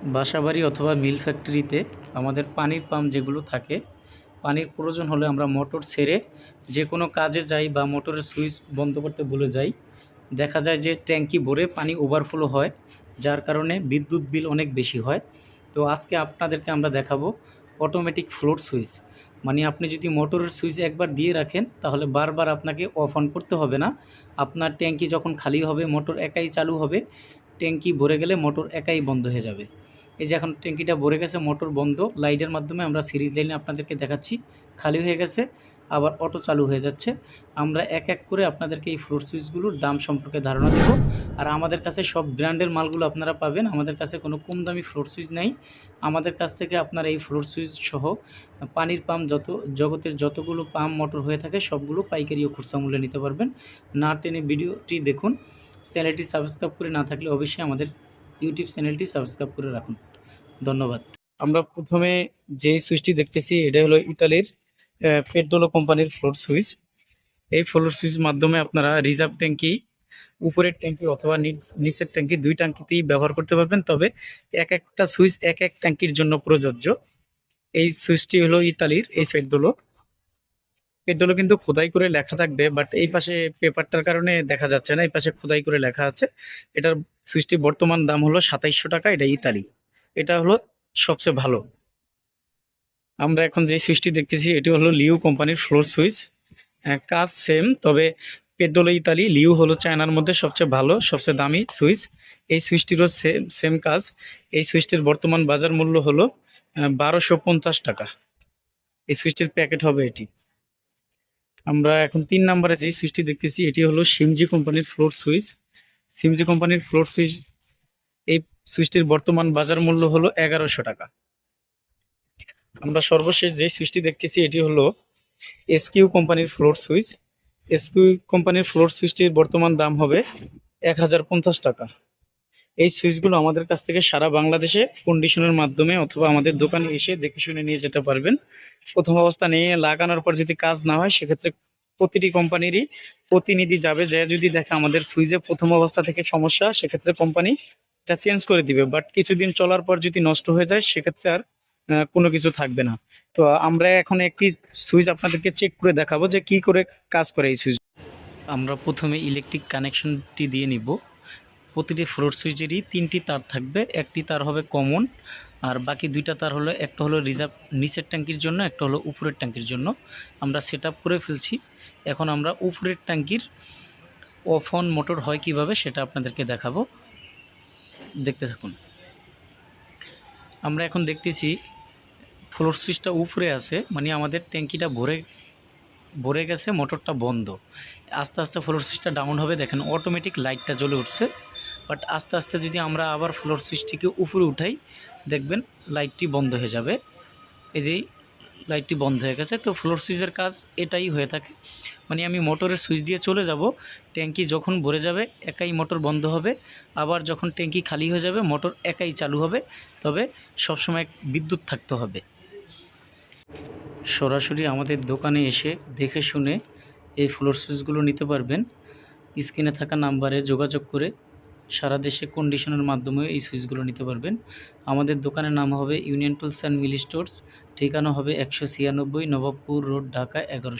বাসাবাড়ি অথবা মিল ফ্যাক্টরিতে আমাদের পানির পাম্প যেগুলো থাকে, পানির প্রয়োজন হলে আমরা মোটর ছেড়ে যে কোনো কাজে যাই বা মোটরের সুইচ বন্ধ করতে ভুলে যাই। দেখা যায় যে ট্যাঙ্কি ভরে পানি ওভারফ্লো হয়, যার কারণে বিদ্যুৎ বিল অনেক বেশি হয়। তো আজকে আপনাদেরকে আমরা দেখাবো অটোমেটিক ফ্লোর সুইচ। মানে আপনি যদি মোটরের সুইচ একবার দিয়ে রাখেন, তাহলে বারবার আপনাকে অফ অন করতে হবে না। আপনার ট্যাঙ্কি যখন খালি হবে, মোটর একাই চালু হবে। ট্যাঙ্কি ভরে গেলে মোটর একাই বন্ধ হয়ে যাবে। এই যে এখন ট্যাঙ্কিটা ভরে গেছে, মোটর বন্ধ। লাইটের মাধ্যমে আমরা সিরিজ লাইনে আপনাদেরকে দেখাচ্ছি। খালি হয়ে গেছে, আবার অটো চালু হয়ে যাচ্ছে। আমরা এক এক করে আপনাদেরকে এই ফ্লোর সুইচগুলোর দাম সম্পর্কে ধারণা দেব। আর আমাদের কাছে সব ব্র্যান্ডের মালগুলো আপনারা পাবেন। আমাদের কাছে কোনো কম দামি ফ্লোর সুইচ নেই। আমাদের কাছ থেকে আপনারা এই ফ্লোর সুইচ সহ পানির পাম্প যত, জগতের যতগুলো পাম্প মোটর হয়ে থাকে, সবগুলো পাইকারি ও খুচরা মূল্যে নিতে পারবেন। না টেনে ভিডিওটি দেখুন। চ্যানেলটি সাবস্ক্রাইব করে না থাকলে অবশ্যই আমাদের ইউটিউব চ্যানেলটি সাবস্ক্রাইব করে রাখুন। ধন্যবাদ। আমরা প্রথমে যে সুইচটি দেখতেছি, এটা হলো ইতালির পেট্রোলো কোম্পানির ফ্লোর সুইচ। এই ফ্লোর সুইচ মাধ্যমে আপনারা রিজার্ভ ট্যাঙ্কি, উপরের ট্যাঙ্কি অথবা নিচের ট্যাঙ্কি দুই ট্যাঙ্কিতেই ব্যবহার করতে পারবেন। তবে এক একটা সুইচ এক এক ট্যাঙ্কির জন্য প্রযোজ্য। এই সুইচটি হলো ইতালির, এই সাইডগুলো পেট্রোলো কিন্তু খোদাই করে লেখা থাকবে বাট এই পাশে পেপারটার কারণে দেখা যাচ্ছে না, এই পাশে খোদাই করে লেখা আছে। এটার সুইচটি বর্তমান দাম হলো সাতাইশশো টাকা, এটা ইতালি। এটা হলো সবচেয়ে ভালো। আমরা এখন যে সুইচটি দেখতেছি, এটি হলো লিউ কোম্পানির ফ্লোর সুইচ। কাজ সেম তবে পেট্রোলো ইতালি, লিউ হলো চায়নার মধ্যে সবচেয়ে ভালো, সবচেয়ে দামি সুইচ। এই সুইচটিরও সেম সেম কাজ। এই সুইচটির বর্তমান বাজার মূল্য হলো বারোশো টাকা। এই সুইচটির প্যাকেট হবে এটি। আমরা এখন তিন নম্বরে যে সুইচটি দেখতেছি, এটি হলো সিমজি কোম্পানির ফ্লোর সুইচ সিমজি কোম্পানির ফ্লোর সুইচ এই সুইচটির বর্তমান বাজার মূল্য হলো এগারোশো টাকা। আমরা সর্বশেষ যে সুইচটি দেখতেছি, এটি হলো এসকিউ কোম্পানির ফ্লোর সুইচ এসকিউ কোম্পানির ফ্লোর সুইচটির বর্তমান দাম হবে এক হাজার পঞ্চাশ টাকা। এই সুইচগুলো আমাদের কাছ থেকে সারা বাংলাদেশে কন্ডিশনের মাধ্যমে অথবা আমাদের দোকানে এসে দেখে শুনে নিয়ে যেতে পারবেন। প্রথম অবস্থা নিয়ে লাগানোর পর যদি কাজ না হয়, সেক্ষেত্রে প্রতিটি কোম্পানিরই প্রতিনিধি যাবে, যে যদি দেখে আমাদের সুইচে প্রথম অবস্থা থেকে সমস্যা, সেক্ষেত্রে কোম্পানি এটা চেঞ্জ করে দিবে। বাট কিছুদিন চলার পর যদি নষ্ট হয়ে যায়, সেক্ষেত্রে আর কোনো কিছু থাকবে না। তো আমরা এখন একটি সুইচ আপনাদেরকে চেক করে দেখাবো যে কি করে কাজ করে এই সুইচ। আমরা প্রথমে ইলেকট্রিক কানেকশনটি দিয়ে নিব। প্রতিটি ফ্লোর সুইচেরই তিনটি তার থাকবে, একটি তার হবে কমন আর বাকি দুইটা তার হলো, একটা হলো রিজার্ভ নিচের ট্যাঙ্কির জন্য, একটা হলো উপরের ট্যাঙ্কির জন্য। আমরা সেট করে ফেলছি। এখন আমরা উপরের ট্যাঙ্কির অফ অন মোটর হয় কীভাবে সেটা আপনাদেরকে দেখাবো। দেখতে থাকুন। আমরা এখন দেখতেছি ফ্লোর সুইচটা উপরে আছে মানে আমাদের ট্যাঙ্কিটা ভরে ভরে গেছে মোটরটা বন্ধ। আস্তে আস্তে ফ্লোর সুইচটা ডাউন হবে, দেখেন অটোমেটিক লাইটটা জ্বলে উঠছে। বাট আস্তে আস্তে যদি আমরা আবার ফ্লোর সুইচটিকে উপরে উঠাই, দেখবেন লাইটটি বন্ধ হয়ে যাবে। এই যে লাইটটি বন্ধ হয়ে গেছে, তো ফ্লোর সুইচের কাজ এটাই হয়ে থাকে। মানে আমি মোটরের সুইচ দিয়ে চলে যাব, ট্যাঙ্কি যখন ভরে যাবে, একাই মোটর বন্ধ হবে। আবার যখন ট্যাঙ্কি খালি হয়ে যাবে মোটর একাই চালু হবে। তবে সবসময় বিদ্যুৎ থাকতে হবে। সরাসরি আমাদের দোকানে এসে দেখে শুনে এই ফ্লোর সুইচগুলো নিতে পারবেন। স্ক্রিনে থাকা নাম্বারে যোগাযোগ করে সারা দেশে কন্ডিশনের মাধ্যমে এই সুইচগুলো নিতে পারবেন। আমাদের দোকানের নাম হবে Union Tools and Mill Stores ঠিকানা হবে একশো ছিয়ানব্বই নবাবপুর রোড, ঢাকা এগারোশো।